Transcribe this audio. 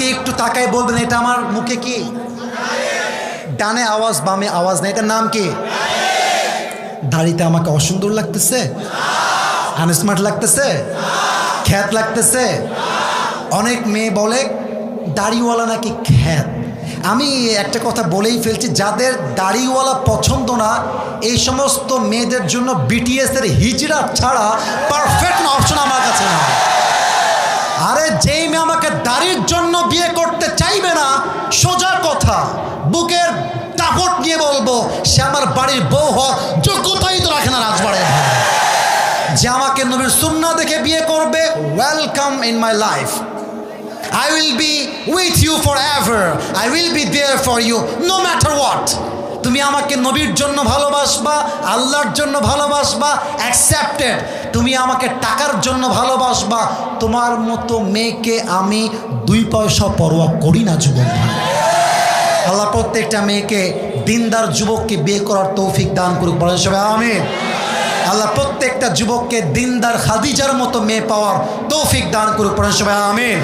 দিকে একটু তাকায় বলবেন, এটা আমার মুখে কি? ডানে আওয়াজ, বামে আওয়াজ নেই এটার নাম কি? দাড়িতে আমাকে অসুন্দর লাগতেছে? আনস্মার্ট লাগতেছে? খ্যাত লাগতেছে? অনেক মেয়ে বলে, দাড়িওয়ালা নাকি খ্যাত? আমি একটা কথা বলেই ফেলছি, যাদের দাড়িওয়ালা পছন্দ না, এই সমস্ত মেয়েদের জন্য বিটিএস এর হিজড়া ছাড়া পারফেক্ট অপশন আমার কাছে না আরে যেই মেয়ে আমাকে দাড়ির জন্য বিয়ে করতে চাইবে না, সোজা কথা বুকের দাপট নিয়ে বলব, সে আমার বাড়ির বউ হওয়ার যোগ্যতাই তো রাখে না রাজবাড়ির ঘরে। যে আমাকে নবীর সুন্না দেখে বিয়ে করবে welcome in my life I will be with you forever. I will be there for you no matter what. তুমি আমাকে নবীর জন্য ভালোবাসবা আল্লাহর জন্য ভালোবাসবা অ্যাকসেপ্টেড তুমি আমাকে টাকার জন্য ভালোবাসবা, তোমার মতো মেয়েকে আমি দুই পয়সা পরোয়া করি না, যুবক। আল্লাহ প্রত্যেকটা মেয়েকে, দিনদার যুবককে বিয়ে করার তৌফিক দান করুক, বলেন সবাই, আমিন। আল্লাহ প্রত্যেকটা যুবককে দিনদার খাদিজার মতো মেয়ে পাওয়ার তৌফিক দান করুক পড়েন সবাই, আমিন।